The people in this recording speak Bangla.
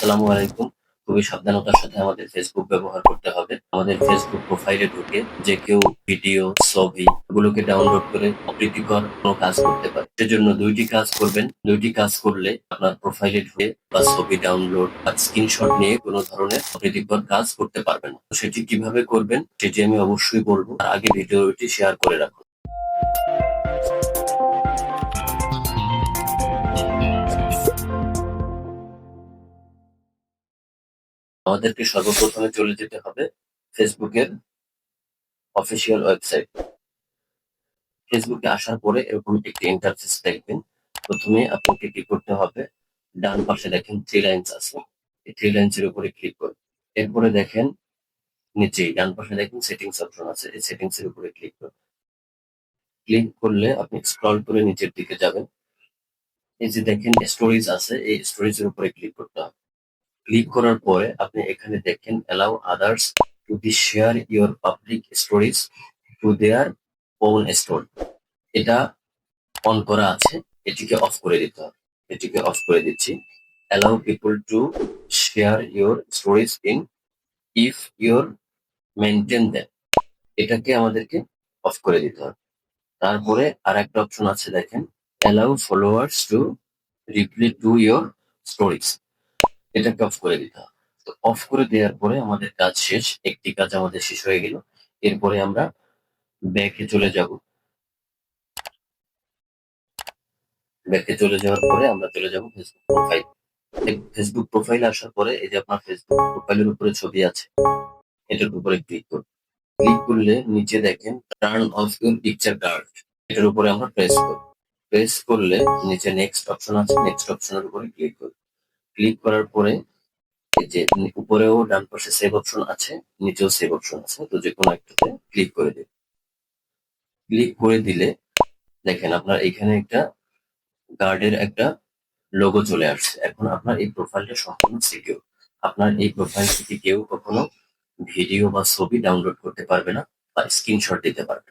আসসালামু আলাইকুম। খুবই সাবধানতার সাথে আমাদের ফেসবুক ব্যবহার করতে হবে। আমাদের ফেসবুক প্রোফাইলে ঢুকে যে কেউ ভিডিও ছবি এগুলোকে ডাউনলোড করে অপ্রীতিকর কোনো কাজ করতে পারে। সেজন্য দুইটি কাজ করবেন। দুইটি কাজ করলে আপনার প্রোফাইলে ঢুকে বা ছবি ডাউনলোড বা স্ক্রিনশট নিয়ে কোনো ধরনের অপ্রীতিকর কাজ করতে পারবেন সেটি কীভাবে করবেন সেটি আমি অবশ্যই বলব। তার আগে ভিডিওটি শেয়ার করে রাখুন। আমাদেরকে সর্বপ্রথমে চলে যেতে হবে ফেসবুকের অফিসিয়াল ওয়েবসাইট। ফেসবুকে আসার পরে এরকম একটি ইন্টারফেস দেখবেন। প্রথমে আপনাকে কি করতে হবে, ডান পাশে দেখেন থ্রি লাইন্স আছে। এই থ্রি লাইন্স এর উপরে ক্লিক করুন। এরপরে দেখেন নিচে, ডান পাশে দেখেন সেটিংস অপশন আছে। এই সেটিংস এর উপরে ক্লিক করুন। ক্লিক করলে আপনি স্ক্রল করে নিচের দিকে যাবেন। এই যে দেখেন স্টোরেজ আছে, এই স্টোরেজ এর উপরে ক্লিক করতে হবে। ক্লিক করার পরে আপনি এখানে দেখেন allow others to be share your public stories to their own store এটা অন করা আছে, এটিকে অফ করে দিতে হবে। এটিকে অফ করে দিচ্ছি। Allow people to share your stories in if your maintain then এটাকে আমাদেরকে অফ করে দিতে হবে। তারপরে আর একটা অপশন আছে, দেখেন allow followers to reply to your stories এটাকে অফ করে দিতে হবে। তো অফ করে দেওয়ার পরে আমাদের কাজ শেষ। একটি কাজ আমাদের শেষ হয়ে গেল। এরপরে আমরা ব্যাকে চলে যাব। ব্যাকে চলে যাওয়ার পরে আমরা চলে যাব ফেসবুক প্রোফাইল ফেসবুক প্রোফাইল আসার পরে এই যে আপনার ফেসবুক প্রোফাইলের উপরে ছবি আছে, এটার উপরে ক্লিক করুন। ক্লিক করলে নিচে দেখেন turn off your picture guard এটার উপরে আমরা প্রেস করব। প্রেস করলে নিচে নেক্সট অপশন আছে নেক্সট অপশনের উপরে ক্লিক করব। ক্লিক করার পরে যে উপরেও ডান পাশে সেভ অপশন আছে, নিচেও সেভ অপশন আছে, তো যে কোনো একটাতে ক্লিক করে দিন। ক্লিক করে দিলে দেখেন আপনার এখানে একটা গার্ডের একটা লোগো চলে আসছে। এখন আপনার এই প্রোফাইলটা সম্পূর্ণ সিকিউর আপনার এই প্রোফাইল থেকে কেউ কখনো ভিডিও বা ছবি ডাউনলোড করতে পারবে না বা স্ক্রিনশট দিতে পারবে।